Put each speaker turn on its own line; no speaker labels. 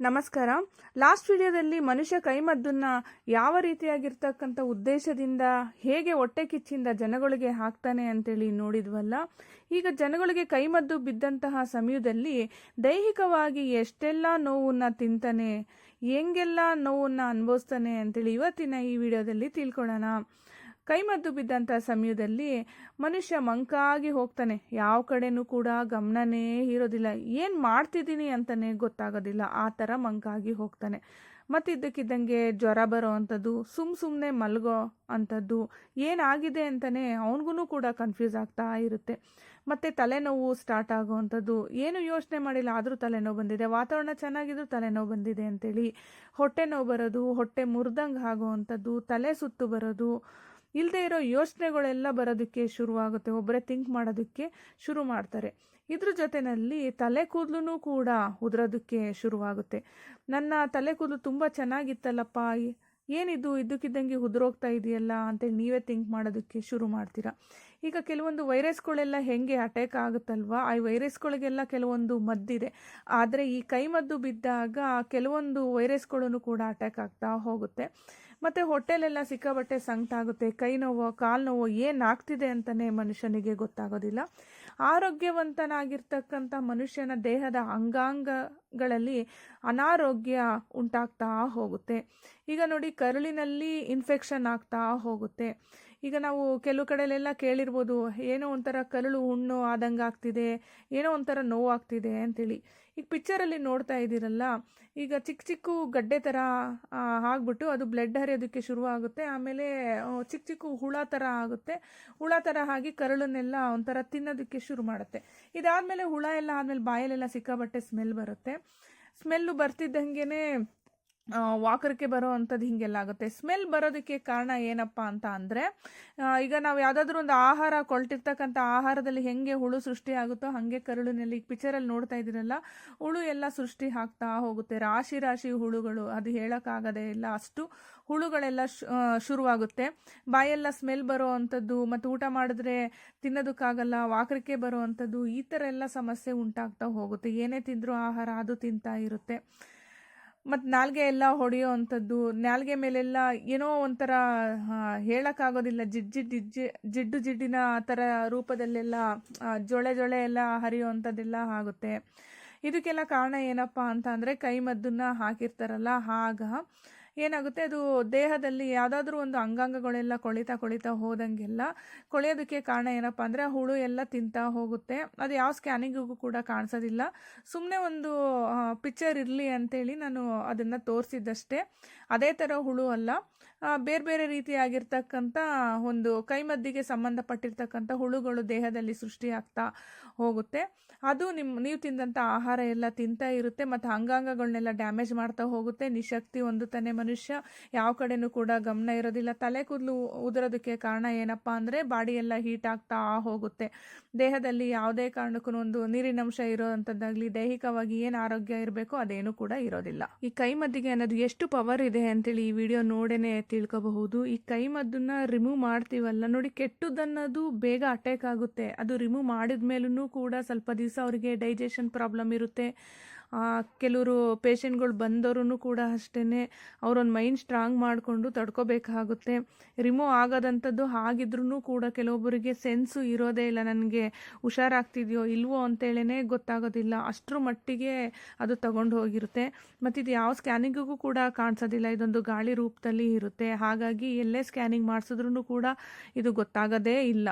ನಮಸ್ಕಾರ. ಲಾಸ್ಟ್ ವಿಡಿಯೋದಲ್ಲಿ ಮನುಷ್ಯ ಕೈಮದ್ದನ್ನ ಯಾವ ರೀತಿಯಾಗಿರ್ತಕ್ಕಂಥ ಉದ್ದೇಶದಿಂದ, ಹೇಗೆ ಹೊಟ್ಟೆ ಕಿಚ್ಚಿಂದ ಜನಗಳಿಗೆ ಹಾಕ್ತಾನೆ ಅಂತೇಳಿ ನೋಡಿದ್ವಲ್ಲ. ಈಗ ಜನಗಳಿಗೆ ಕೈಮದ್ದು ಬಿದ್ದಂತಹ ಸಮಯದಲ್ಲಿ ದೈಹಿಕವಾಗಿ ಎಷ್ಟೆಲ್ಲ ನೋವನ್ನು ತಿಂತಾನೆ, ಹೆಂಗೆಲ್ಲ ನೋವನ್ನು ಅನುಭವಿಸ್ತಾನೆ ಅಂತೇಳಿ ಇವತ್ತಿನ ಈ ವಿಡಿಯೋದಲ್ಲಿ ತಿಳ್ಕೊಳ್ಳೋಣ. ಕೈಮದ್ದು ಬಿದ್ದಂಥ ಸಮಯದಲ್ಲಿ ಮನುಷ್ಯ ಮಂಕಾಗಿ ಹೋಗ್ತಾನೆ. ಯಾವ ಕಡೆನೂ ಕೂಡ ಗಮನನೇ ಇರೋದಿಲ್ಲ. ಏನು ಮಾಡ್ತಿದ್ದೀನಿ ಅಂತಲೇ ಗೊತ್ತಾಗೋದಿಲ್ಲ. ಆ ಥರ ಮಂಕಾಗಿ ಹೋಗ್ತಾನೆ. ಮತ್ತು ಇದ್ದಕ್ಕಿದ್ದಂಗೆ ಜ್ವರ ಬರೋ ಅಂಥದ್ದು ಸುಮ್ಮ ಸುಮ್ಮನೆ ಮಲಗೋ ಅಂಥದ್ದು, ಏನಾಗಿದೆ ಅಂತಲೇ ಅವನಿಗೂ ಕೂಡ ಕನ್ಫ್ಯೂಸ್ ಆಗ್ತಾ ಇರುತ್ತೆ. ಮತ್ತು ತಲೆನೋವು ಸ್ಟಾರ್ಟ್ ಆಗೋ ಅಂಥದ್ದು, ಏನು ಯೋಚನೆ ಮಾಡಿಲ್ಲ, ಆದರೂ ತಲೆನೋವು ಬಂದಿದೆ. ವಾತಾವರಣ ಚೆನ್ನಾಗಿದ್ರೂ ತಲೆನೋವು ಬಂದಿದೆ ಅಂತೇಳಿ ಹೊಟ್ಟೆ ನೋವು ಬರೋದು, ಹೊಟ್ಟೆ ಮುರಿದಂಗೆ ಆಗೋ ಅಂಥದ್ದು, ತಲೆ ಸುತ್ತು ಬರೋದು ಇಲ್ಲದೆ ಇರೋ ಯೋಚನೆಗಳೆಲ್ಲ ಬರೋದಕ್ಕೆ ಶುರುವಾಗುತ್ತೆ. ಒಬ್ಬರೇ ಥಿಂಕ್ ಮಾಡೋದಕ್ಕೆ ಶುರು ಮಾಡ್ತಾರೆ. ಇದ್ರ ಜೊತೆಯಲ್ಲಿ ತಲೆ ಕೂದಲು ಕೂಡ ಉದುರೋದಕ್ಕೆ ಶುರುವಾಗುತ್ತೆ. ನನ್ನ ತಲೆ ಕೂದಲು ತುಂಬ ಚೆನ್ನಾಗಿತ್ತಲ್ಲಪ್ಪ. ಏನಿದು? ಇದ್ದಕ್ಕಿದ್ದಂಗೆ ಉದುರೋಗ್ತಾ ಇದೆಯಲ್ಲ ಅಂತೇಳಿ ನೀವೇ ಥಿಂಕ್ ಮಾಡೋದಕ್ಕೆ ಶುರು ಮಾಡ್ತೀರಾ? ಈಗ ಕೆಲವೊಂದು ವೈರಸ್ಗಳೆಲ್ಲ ಹೆಂಗೆ ಅಟ್ಯಾಕ್ ಆಗುತ್ತಲ್ವಾ? ಆ ವೈರಸ್ಗಳಿಗೆಲ್ಲ ಕೆಲವೊಂದು ಮದ್ದಿದೆ. ಆದರೆ ಈ ಕೈಮದ್ದು ಬಿದ್ದಾಗ ಕೆಲವೊಂದು ವೈರಸ್ಗಳೂ ಕೂಡ ಅಟ್ಯಾಕ್ ಆಗ್ತಾ ಹೋಗುತ್ತೆ. ಮತ್ತು ಹೊಟ್ಟೆಲೆಲ್ಲ ಸಿಕ್ಕಾಬಟ್ಟೆ ಸಂಕಟ ಆಗುತ್ತೆ ಕೈ ನೋವು ಕಾಲು ನೋವು ಏನಾಗ್ತಿದೆ ಅಂತಲೇ ಮನುಷ್ಯನಿಗೆ ಗೊತ್ತಾಗೋದಿಲ್ಲ. ಆರೋಗ್ಯವಂತನಾಗಿರ್ತಕ್ಕಂಥ ಮನುಷ್ಯನ ದೇಹದ ಅಂಗಾಂಗಗಳಲ್ಲಿ ಅನಾರೋಗ್ಯ ಉಂಟಾಗ್ತಾ ಹೋಗುತ್ತೆ. ಈಗ ನೋಡಿ ಕರುಳಿನಲ್ಲಿ ಇನ್ಫೆಕ್ಷನ್ ಆಗ್ತಾ ಹೋಗುತ್ತೆ. ಈಗ ನಾವು ಕೆಲವು ಕಡೆಯಲ್ಲೆಲ್ಲ ಕೇಳಿರ್ಬೋದು, ಏನೋ ಒಂಥರ ಕರುಳು ಹುಣ್ಣು ಆದಂಗೆ ಆಗ್ತಿದೆ, ಏನೋ ಒಂಥರ ನೋವಾಗ್ತಿದೆ ಅಂತೇಳಿ. ಈಗ ಪಿಕ್ಚರಲ್ಲಿ ನೋಡ್ತಾ ಇದ್ದೀರಲ್ಲ, ಈಗ ಚಿಕ್ಕ ಚಿಕ್ಕ ಗಡ್ಡೆ ಥರ ಆಗ್ಬಿಟ್ಟು ಅದು ಬ್ಲಡ್ ಹರಿಯೋದಕ್ಕೆ ಶುರುವಾಗುತ್ತೆ. ಆಮೇಲೆ ಚಿಕ್ಕ ಚಿಕ್ಕ ಹುಳ ಥರ ಆಗುತ್ತೆ. ಹುಳ ಥರ ಆಗಿ ಕರುಳನ್ನೆಲ್ಲ ಒಂಥರ ತಿನ್ನೋದಕ್ಕೆ ಶುರು ಮಾಡುತ್ತೆ. ಇದಾದಮೇಲೆ ಹುಳ ಎಲ್ಲ ಆದಮೇಲೆ ಬಾಯಲ್ಲೆಲ್ಲ ಸಿಕ್ಕಾಬಟ್ಟೆ ಸ್ಮೆಲ್ ಬರುತ್ತೆ. ಸ್ಮೆಲ್ಲು ಬರ್ತಿದ್ದಂಗೆ ವಾಕರಕ್ಕೆ ಬರೋ ಅಂಥದ್ದು ಹೀಗೆಲ್ಲ ಆಗುತ್ತೆ. ಸ್ಮೆಲ್ ಬರೋದಕ್ಕೆ ಕಾರಣ ಏನಪ್ಪ ಅಂತ ಅಂದರೆ ಈಗ ನಾವು ಯಾವುದಾದ್ರೂ ಒಂದು ಆಹಾರ ಕೊಳ್ತಿರ್ತಕ್ಕಂಥ ಆಹಾರದಲ್ಲಿ ಹೆಂಗೆ ಹುಳು ಸೃಷ್ಟಿ ಆಗುತ್ತೋ ಹಾಗೆ ಕರುಳಿನಲ್ಲಿ ಈಗ ಪಿಕ್ಚರಲ್ಲಿ ನೋಡ್ತಾ ಇದ್ದೀರಲ್ಲ, ಹುಳು ಎಲ್ಲ ಸೃಷ್ಟಿ ಆಗ್ತಾ ಹೋಗುತ್ತೆ. ರಾಶಿ ರಾಶಿ ಹುಳುಗಳು, ಅದು ಹೇಳೋಕ್ಕಾಗದೇ ಇಲ್ಲ. ಅಷ್ಟು ಹುಳುಗಳೆಲ್ಲ ಶುರುವಾಗುತ್ತೆ. ಬಾಯೆಲ್ಲ ಸ್ಮೆಲ್ ಬರೋ ಅಂಥದ್ದು, ಮತ್ತು ಊಟ ಮಾಡಿದ್ರೆ ತಿನ್ನೋದಕ್ಕಾಗಲ್ಲ ವಾಕರಿಕೆ ಬರೋ ಅಂಥದ್ದು, ಈ ಥರ ಎಲ್ಲ ಸಮಸ್ಯೆ ಉಂಟಾಗ್ತಾ ಹೋಗುತ್ತೆ. ಏನೇ ತಿಂದರೂ ಆಹಾರ ಅದು ತಿಂತಾ ಇರುತ್ತೆ. ಮತ್ತು ನಾಲ್ಗೆ ಎಲ್ಲ ಹೊಡೆಯೋ ಅಂಥದ್ದು, ನಾಲ್ಗೆ ಮೇಲೆಲ್ಲ ಏನೋ ಒಂಥರ ಹೇಳೋಕ್ಕಾಗೋದಿಲ್ಲ. ಜಿಡ್ಜಿ ಜಿಡ್ ಜಿಡ್ಡು ಜಿಡ್ಡಿನ ಆ ಥರ ರೂಪದಲ್ಲೆಲ್ಲ ಜೊಳೆ ಜೊಳೆ ಎಲ್ಲ ಹರಿಯೋ ಅಂಥದ್ದೆಲ್ಲ ಆಗುತ್ತೆ. ಇದಕ್ಕೆಲ್ಲ ಕಾರಣ ಏನಪ್ಪ ಅಂತ ಅಂದರೆ ಕೈ ಮದ್ದನ್ನು ಹಾಕಿರ್ತಾರಲ್ಲ, ಆಗ ಏನಾಗುತ್ತೆ? ಅದು ದೇಹದಲ್ಲಿ ಯಾವುದಾದ್ರೂ ಒಂದು ಅಂಗಾಂಗಗಳೆಲ್ಲ ಕೊಳಿತಾ ಕೊಳಿತಾ ಹೋದಂಗೆಲ್ಲ ಕೊಳೆಯೋದಕ್ಕೆ ಕಾರಣ ಏನಪ್ಪ ಅಂದರೆ ಹುಳು ಎಲ್ಲ ತಿಂತಾ ಹೋಗುತ್ತೆ. ಅದು ಯಾವ ಸ್ಕ್ಯಾನಿಂಗಿಗೂ ಕೂಡ ಕಾಣಿಸೋದಿಲ್ಲ. ಸುಮ್ಮನೆ ಒಂದು ಪಿಕ್ಚರ್ ಇರಲಿ ಅಂತೇಳಿ ನಾನು ಅದನ್ನು ತೋರಿಸಿದ್ದಷ್ಟೇ. ಅದೇ ಥರ ಹುಳು ಅಲ್ಲ. ಬೇರೆ ಬೇರೆ ರೀತಿಯಾಗಿರ್ತಕ್ಕಂಥ ಒಂದು ಕೈಮದ್ದಿಗೆ ಸಂಬಂಧಪಟ್ಟಿರ್ತಕ್ಕಂಥ ಹುಳುಗಳು ದೇಹದಲ್ಲಿ ಸೃಷ್ಟಿಯಾಗ್ತಾ ಹೋಗುತ್ತೆ. ಅದು ನಿಮ್ಮ ನೀವು ತಿಂದಂಥ ಆಹಾರ ಎಲ್ಲ ತಿಂತಾ ಇರುತ್ತೆ. ಮತ್ತು ಅಂಗಾಂಗಗಳನ್ನೆಲ್ಲ ಡ್ಯಾಮೇಜ್ ಮಾಡ್ತಾ ಹೋಗುತ್ತೆ. ನಿಶಕ್ತಿ ಹೊಂದುತ್ತಾನೆ ಮನುಷ್ಯ ಯಾವ ಕಡೆನೂ ಕೂಡ ಗಮನ ಇರೋದಿಲ್ಲ. ತಲೆ ಕೂದಲು ಉದುರೋದಕ್ಕೆ ಕಾರಣ ಏನಪ್ಪ ಅಂದರೆ ಬಾಡಿ ಎಲ್ಲ ಹೀಟ್ ಆಗ್ತಾ ಹೋಗುತ್ತೆ. ದೇಹದಲ್ಲಿ ಯಾವುದೇ ಕಾರಣಕ್ಕೂ ಒಂದು ನೀರಿನಂಶ ಇರೋವಂಥದ್ದಾಗಲಿ, ದೈಹಿಕವಾಗಿ ಏನು ಆರೋಗ್ಯ ಇರಬೇಕು ಅದೇನು ಕೂಡ ಇರೋದಿಲ್ಲ. ಈ ಕೈಮದ್ದಿಗೆ ಅನ್ನೋದು ಎಷ್ಟು ಪವರ್ ಇದೆ ಅಂತೇಳಿ ಈ ವಿಡಿಯೋ ನೋಡೇನೆ ತಿಳ್ಕೋಬಹುದು. ಈ ಕೈಮದ್ದನ್ನ ರಿಮೂವ್ ಮಾಡ್ತೀವಲ್ಲ, ನೋಡಿ ಕೆಟ್ಟದನ್ನೋದು ಬೇಗ ಅಟ್ಯಾಕ್ ಆಗುತ್ತೆ. ಅದು ರಿಮೂವ್ ಮಾಡಿದ ಮೇಲೂ ಕೂಡ ಸ್ವಲ್ಪ ದಿವಸ ಅವರಿಗೆ ಡೈಜೆಷನ್ ಪ್ರಾಬ್ಲಮ್ ಇರುತ್ತೆ. ಕೆಲವರು ಪೇಷಂಟ್ಗಳು ಬಂದವರು ಕೂಡ ಅಷ್ಟೇ ಅವ್ರೊಂದು ಮೈಂಡ್ ಸ್ಟ್ರಾಂಗ್ ಮಾಡಿಕೊಂಡು ತಡ್ಕೋಬೇಕಾಗುತ್ತೆ. ರಿಮೂವ್ ಆಗೋದಂಥದ್ದು ಆಗಿದ್ರೂ ಕೂಡ ಕೆಲವೊಬ್ಬರಿಗೆ ಸೆನ್ಸು ಇರೋದೇ ಇಲ್ಲ, ನನಗೆ ಹುಷಾರಾಗ್ತಿದೆಯೋ ಇಲ್ವೋ ಅಂತೇಳೇ ಗೊತ್ತಾಗೋದಿಲ್ಲ. ಅಷ್ಟರ ಮಟ್ಟಿಗೆ ಅದು ತಗೊಂಡು ಹೋಗಿರುತ್ತೆ. ಮತ್ತು ಇದು ಯಾವ ಸ್ಕ್ಯಾನಿಂಗಿಗೂ ಕೂಡ ಕಾಣಿಸೋದಿಲ್ಲ. ಇದೊಂದು ಗಾಳಿ ರೂಪದಲ್ಲಿ ಇರುತ್ತೆ. ಹಾಗಾಗಿ ಎಲ್ಲೇ ಸ್ಕ್ಯಾನಿಂಗ್ ಮಾಡಿಸಿದ್ರೂ ಕೂಡ ಇದು ಗೊತ್ತಾಗೋದೇ ಇಲ್ಲ.